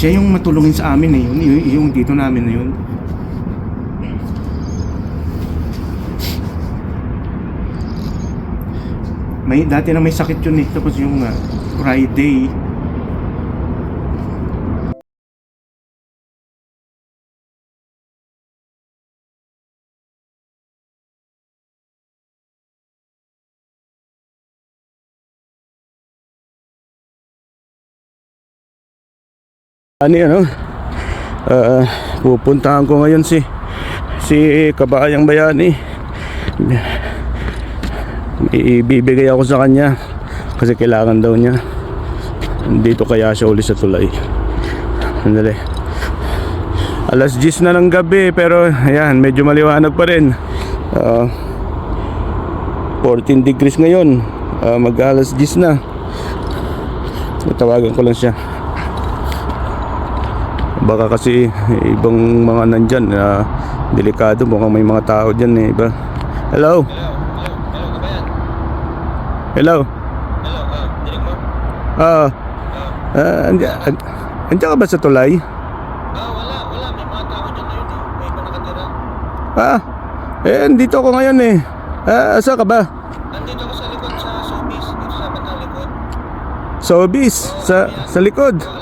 Siya yung matulungin sa amin eh, yun, yung, yung dito namin na yun. May, dati na may sakit yun eh, tapos yung ah, Friday, Ano yan, oh? Ah, pupuntahan ko ngayon si si Kabayang Bayani. Ibibigay ako sa kanya kasi kailangan daw niya. Dito kaya siya uli sa tulay. Sandali. Alas 10 na ng gabi pero ayan, medyo maliwanag pa rin. Ah, 14 degrees ngayon. Ah, mag alas 10 na. Tawagan ko lang siya. Baka kasi ibang mga nandyan na delikado mukhang may mga tao dyan eh iba. Hello? Hello? Hello, ah, dinig mo? Ah, andyan, and- andyan ka ba sa tulay? Ah, wala, wala. May mga tao dyan ngayon eh. May iba nakatira. Ah, eh, andito ako ngayon eh. Ah, asa ka ba? Nandito ako sa likod sa showbiz. Dito sa bandang likod. Sobis, sa, sa likod. Mo?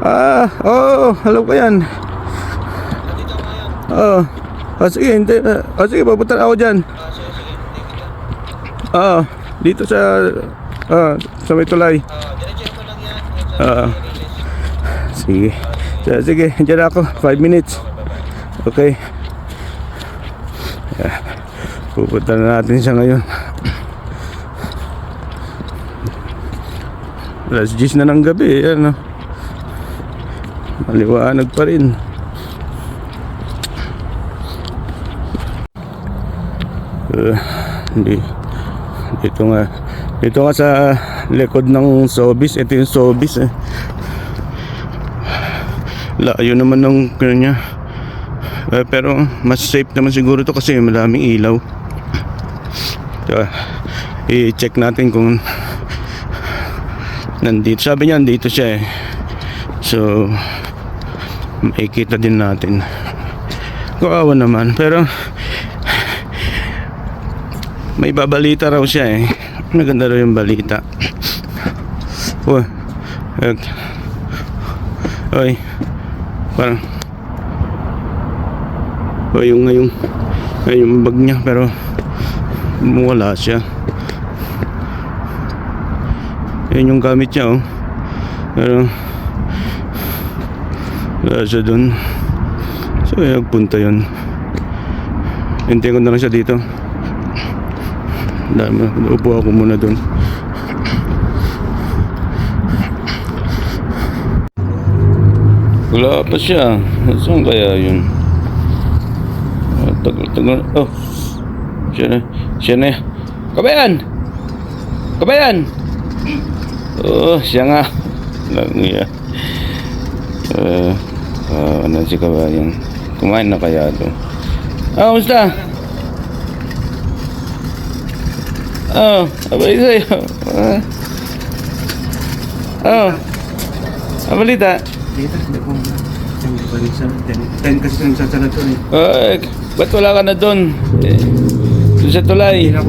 Ah, oo, oh, alam ko yan. Oo. Ah, sige, hindi. Ah, ah, sige, papunta ako dyan. Kita. Ah, dito sa, ah, sa may tulay. Yan sa Ah. Sige. So, sige, dyan ako. 5 minutes. Okay. Yeah. Pupunta na natin siya ngayon. Alas 10 na ng gabi. Ano? Maliwanag pa rin. Uh. Dito nga. Dito nga sa likod ng Sobis. Ito yung Sobis eh. Layo naman ng kanya. Eh, pero mas safe naman siguro to kasi maraming ilaw. So, i-check natin kung nandito. Sabi niya nandito siya eh. So, makikita din natin. Kawawa naman. Pero, may babalita raw siya eh. Maganda raw yung balita. Uy. eh, Oy. Parang o yung ngayong yung bag niya pero wala siya yun yung gamit niya oh pero wala siya dun. So ay nagpunta yun. Hintayin ko na lang siya dito. Dami upo ako muna dun. Wala pa siya. Saan kaya yun? Ah, tagal tagal. Oh siya na siya na. Kabayan! Kabayan! Oh siya nga. Lang niya uh, uh, ano si kabayan kumain na kaya to ah kamusta oh abay sa'yo ah oh ang balita dito hindi ko hindi pa rin sa 10 kasi nagsasara to eh Ay, ba't wala ka na doon? Eh, doon sa tulay. Na.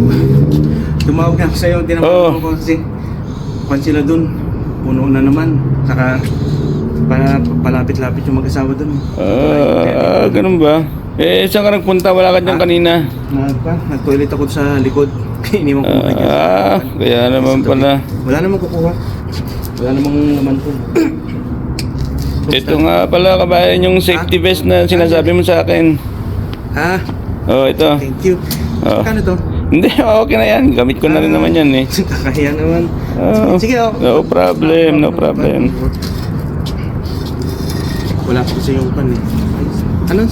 Tumawag na ako sa'yo, hindi na Oo. ako kasi sila dun. Puno na naman. Saka pa, palapit-lapit yung mag-asawa dun. Ah, ganun ba? Eh, saan ka nagpunta? Wala ka dyan Ah. kanina. Nag, pa, nag-toilet ako sa likod. Ko muna dyan. Ah, kaya naman pala. Wala namang kukuha. Wala namang laman ko. Ito nga pala, kabayan, yung safety vest na sinasabi mo sa akin. Ha? Oh, ito. Thank you. Oo. Kano to? Hindi, okay na yan. Gamit ko na rin naman yan eh. Kakahiya naman. Oh, Sige, oh. no problem, no problem. Wala ko sa yung pan eh. Ano?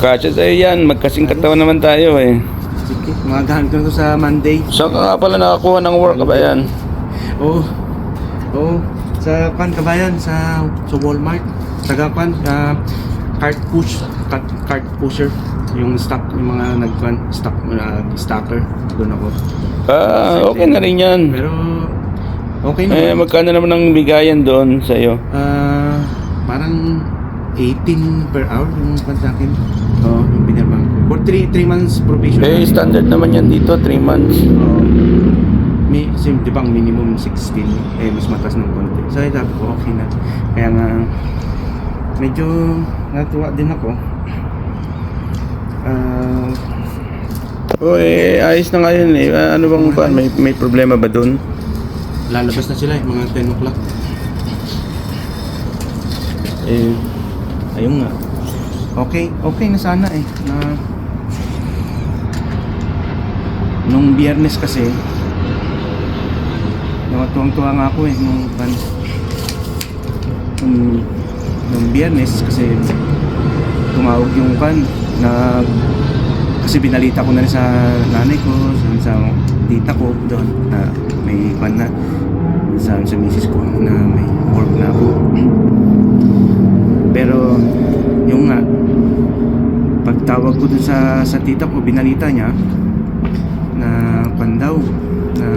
Kasya sa'yo yan. Magkasing katawan naman tayo eh. Sige, magahan ko na to sa Monday. Saan ka nga pala nakakuha ng work, kabayan? Oo. Oo. Sa kan kabayan sa sa Walmart. Taga kan uh, cart push cart, cart pusher yung stock yung mga nagkan stock uh, stocker doon ako. Ah, okay na rin yan. Pero okay Eh, naman. magkano naman ang bigayan doon sa'yo? Ah parang 18 per hour yung pan sa akin. Oh. Yung pinabang. For 3 3 months probation. Eh, standard naman yan dito, 3 months. Oo. may, kasi di ba minimum 16, eh mas matas ng konti. So, sabi ko, okay na. Kaya nga, medyo natuwa din ako. Ah, O eh, ayos na ngayon eh. Ah, Ano bang ba? May, may problema ba dun? lalabas na sila, eh, mga 10 o'clock. Eh, Ayun nga. Okay, okay na sana eh. Na nung biyernes kasi Nakatuwang-tuwa nga ako eh nung pan nung, nung biyernes kasi tumawag yung kan na kasi binalita ko na rin sa nanay ko, sa, sa tita ko doon na may pan na sa, sa misis ko na may work na ako. Pero yung nga. Pagtawag ko dun sa sa tita ko binalita niya na pan daw na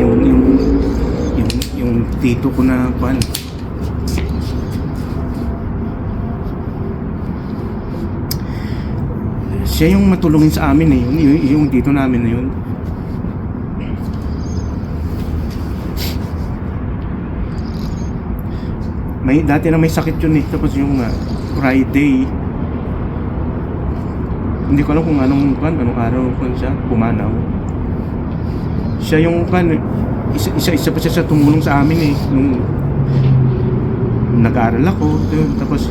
yung yung yung yung tito ko na pan siya yung matulungin sa amin eh yun, yung, yung tito namin na yun may dati na may sakit yun eh. Tapos yung uh, Friday. Hindi ko alam kung anong kan anong araw kan siya pumanaw. Siya yung kan isa isa, isa pa siya sa tumulong sa amin eh. Nung nag-aaral ako yun, tapos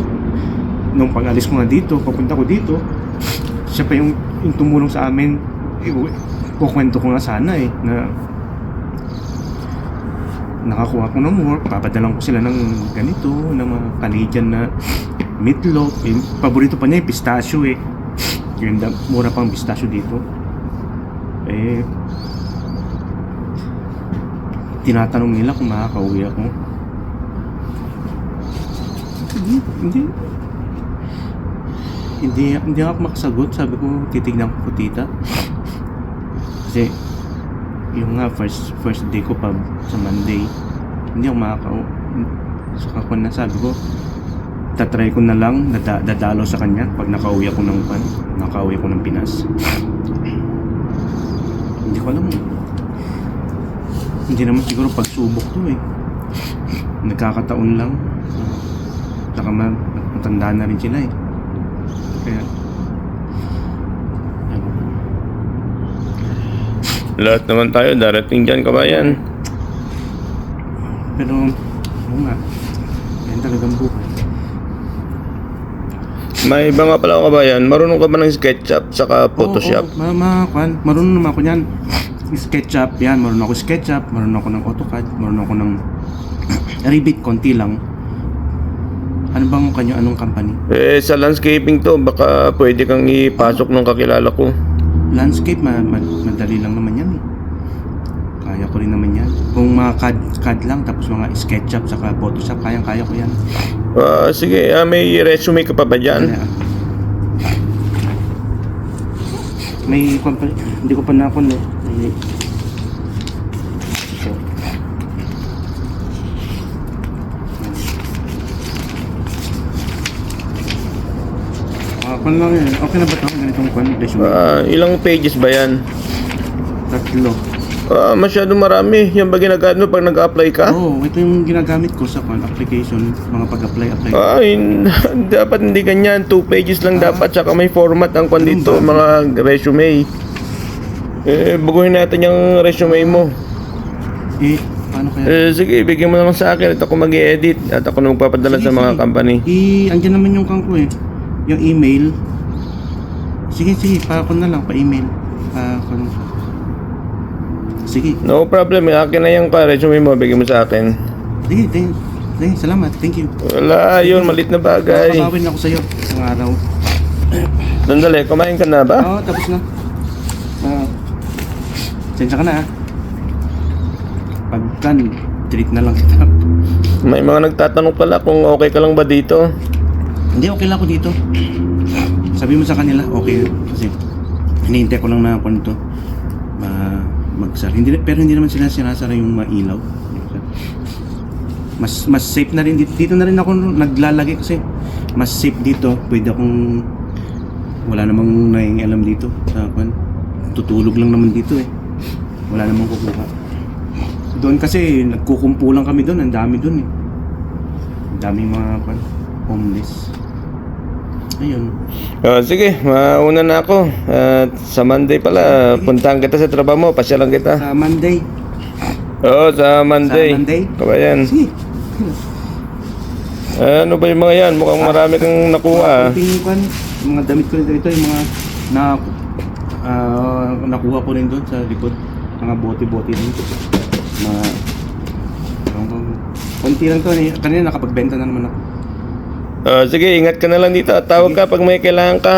nung pag-alis ko nga dito papunta ko dito siya pa yung, yung tumulong sa amin. Eh, kukwento ko nga sana eh na nakakuha ko ng work, papadalan ko sila ng ganito, ng mga Canadian na meatloaf. Yung paborito pa niya yung pistachio eh. Yung da- mura pang pistachio dito. Eh, tinatanong nila kung makakauwi ako. Hindi, hindi. Hindi, hindi ako makasagot. Sabi ko, titignan ko tita. Kasi, yung nga first first day ko pa sa Monday hindi ako makaka saka ko na sabi ko tatry ko na lang dada, dadalo sa kanya pag nakauwi ako ng pan nakauwi ako ng Pinas. Hindi ko alam. Hindi naman siguro pagsubok to eh. Nagkakataon lang. Saka ma- matanda na rin sila eh. Kaya lahat naman tayo, darating dyan, kabayan. Pero, oo nga. Yan talagang buhay. May iba nga pala kabayan, marunong ka ba ng SketchUp saka Photoshop? Oo, oo, ma, ma, kwan, marunong naman ako niyan. SketchUp, yan. Marunong ako SketchUp. Marunong ako ng AutoCAD. Marunong ako ng Revit, konti lang. Ano bang kanyo, anong company? Eh, sa landscaping to, baka pwede kang ipasok ng kakilala ko. Landscape, ma, ma, madali lang naman yan eh. Kaya ko rin naman yan. Kung mga CAD, CAD lang, tapos mga SketchUp, saka Photoshop, kayang-kaya ko yan. Ah, sige, ah, may resume ka pa ba dyan? Kaya, may hindi ko pa na no. May, ito. Ah, kung lang yan. Okay na ba ito? Ganitong kwan. Ah, ilang pages ba yan? Tatlo. Ah, masyado marami. Yan ba ginagamit mo pag nag-apply ka? Oo, oh, ito yung ginagamit ko sa kwan, application, mga pag-apply, apply. Ay, dapat hindi ganyan. Two pages lang Ah. dapat. Saka may format ang kwan dito, Ganun ba? mga resume. Eh, baguhin natin yung resume mo. Eh, paano kaya? Eh, sige, bigyan mo naman sa akin at ako mag edit at ako na magpapadala Sige, sa mga sige. company. I, andyan naman yung kang ko eh. Yung email. Sige, sige, pa ako na lang. Pa, kung... Sige, No problem, eh, akin na yung resume mo, bigyan mo sa akin. sige, thank, thank, salamat, thank you. Wala, yun, malit na bagay. Papakawin ako sa'yo isang araw. Sandali, kumain ka na ba? Oo, tapos na. Ah, sensya ka na ah. Pagkan, treat na lang kita. May mga nagtatanong pala kung okay ka lang ba dito. Hindi, okay lang ako dito. Sabi mo sa kanila, okay. Kasi, hinihintay ko lang na ako nito. Mag, magsara. Hindi, pero hindi naman sila sinasara yung mailaw. Mas mas safe na rin dito. Dito na rin ako naglalagay kasi mas safe dito. Pwede akong wala namang naialam dito. Sa kwan. Tutulog lang naman dito eh. Wala namang kukuha. Doon kasi nagkukumpulan kami doon. Ang dami doon eh. Ang daming mga kwan, homeless. Ayun. Oh, sige, mauna na ako. At sa Monday pala, puntahan kita sa trabaho mo, pasyalan kita. Sa Monday. Oo, sa Monday. Sa Monday? Kabayan. Sige. Ano ba yung mga yan? Mukhang marami kang nakuha. ah. Kwan, yung mga damit ko rin ito, yung mga na, ah, nakuha ko rin doon sa likod. Mga bote-bote din. Mga, ewan ko, konti lang to. eh. Kanina nakapagbenta na naman ako. Oh, sige, ingat ka na lang dito. Tawag ka pag may kailangan ka.